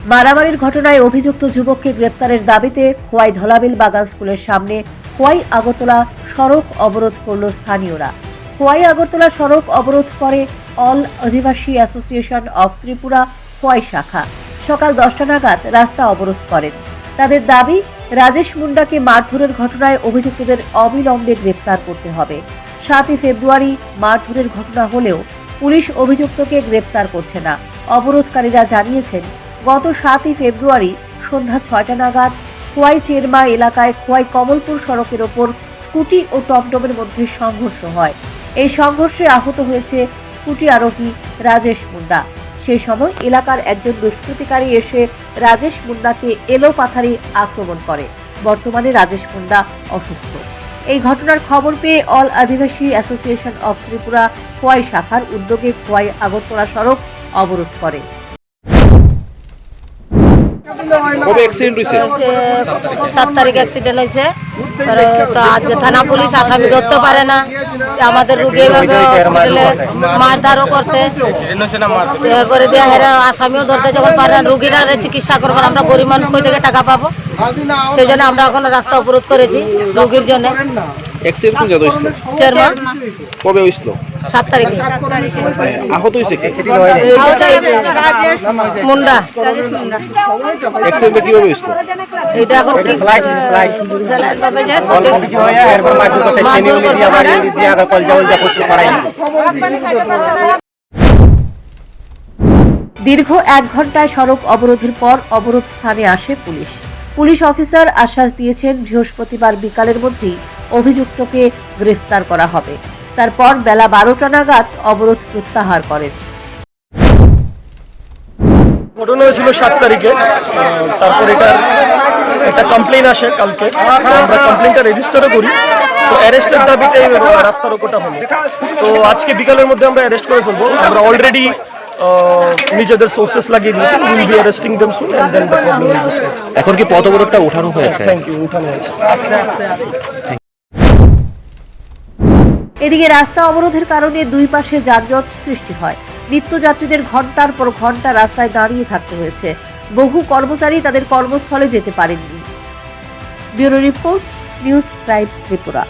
মারামারির ঘটনায় অভিযুক্ত যুবককে গ্রেপ্তারের দাবিতে খোয়াই ধলাবিল বাগান স্কুলের সামনে খোয়াই আগরতলা সড়ক অবরোধ করল স্থানীয়রা। খোয়াই আগরতলা সড়ক অবরোধ করে all Adivasi association of Tripura Khowai শাখা। সকাল দশটা নাগাদ রাস্তা অবরোধ করেন। তাদের দাবি, রাজেশ মুন্ডাকে মারধরের ঘটনায় অভিযুক্তদের অবিলম্বে গ্রেপ্তার করতে হবে। সাতই ফেব্রুয়ারি মারধরের ঘটনা হলেও পুলিশ অভিযুক্তকে গ্রেপ্তার করছে না। অবরোধকারীরা জানিয়েছেন গত সাতই ফেব্রুয়ারি সন্ধ্যা ছয়টা নাগাদ খোয়াই চেরমা এলাকায় খোয়াই কমলপুর সড়কের ওপর স্কুটি ও টমটমের মধ্যে সংঘর্ষ হয়। এই সংঘর্ষে আহত হয়েছে স্কুটি আরোহী রাজেশ মুন্ডা। সেই সময় এলাকার একজন দুষ্কৃতিকারী এসে রাজেশ মুন্ডাকে এলো পাথারি আক্রমণ করে। বর্তমানে রাজেশ মুন্ডা অসুস্থ। এই ঘটনার খবর পেয়ে all Adivasi association of Tripura Khowai শাখার উদ্যোগে খোয়াই আগরতলা সড়ক অবরোধ করে। কবে অ্যাক্সিডেন্ট হয়েছে সাত তারিখ অ্যাক্সিডেন্ট হয়েছে তো আজকে থানা পুলিশ আসামি ধরতে পারে না। আমাদের রুগী এভাবে হসপিটালে মারধারও করছে। এরপরে দিয়ে হেরা আসামিও ধরতে যখন পারে না রুগীরা চিকিৎসা করবার আমরা গরিব মানুষ কই থেকে টাকা পাবো? সেই জন্য আমরা এখন রাস্তা অবরোধ করেছি রুগীর জন্য। অ্যাক্সিডেন্ট কোন জায়গায় হয়েছিল কবে হয়েছিল সাত তারিখে। আহত হয়েছে কে? মুন্ডা। অ্যাক্সিডেন্টটা কীভাবে হয়েছিল? এটা এখন কি স্লাইড ভাবে যে মারধর করতে পারে দীর্ঘ এক ঘন্টায় সড়ক অবরোধের পর অবরোধ স্থানে আসে পুলিশ। পুলিশ অফিসার আশ্বাস দিয়েছেন বৃহস্পতিবার বিকালের মধ্যেই অভিযুক্তকে গ্রেফতার করা হবে। তারপর বেলা বারোটা নাগাদ অবরোধ প্রত্যাহার করেন ঘটনা হয়েছিল সাত তারিখে। তারপর এটার একটা কমপ্লেন আসে কালকে। আমরা কমপ্লেনটা রেজিস্টারও করি। তো অ্যারেস্টের দাবিতে এই রাস্তা রোকোটা হলো। তো আজকে বিকালের মধ্যে আমরা অ্যারেস্ট করে ফেলব। আমরা অলরেডি নিজেদের সোর্সেস লাগিয়ে দিয়েছি। Will be arresting them soon and then the problem এখন কি পথ অবরোধটা ওঠানো হয়েছে? থ্যাংক ইউ উঠানো হয়েছে। এদিকে রাস্তা অবরোধের কারণে দুই পাশে যানজট সৃষ্টি হয়। নিত্যযাত্রীদের ঘণ্টার পর ঘণ্টা রাস্তায় দাঁড়িয়ে থাকতে হয়েছে। বহু কর্মচারী তাদের কর্মস্থলে যেতে পারেননি। Bureau report, news prime Tripura.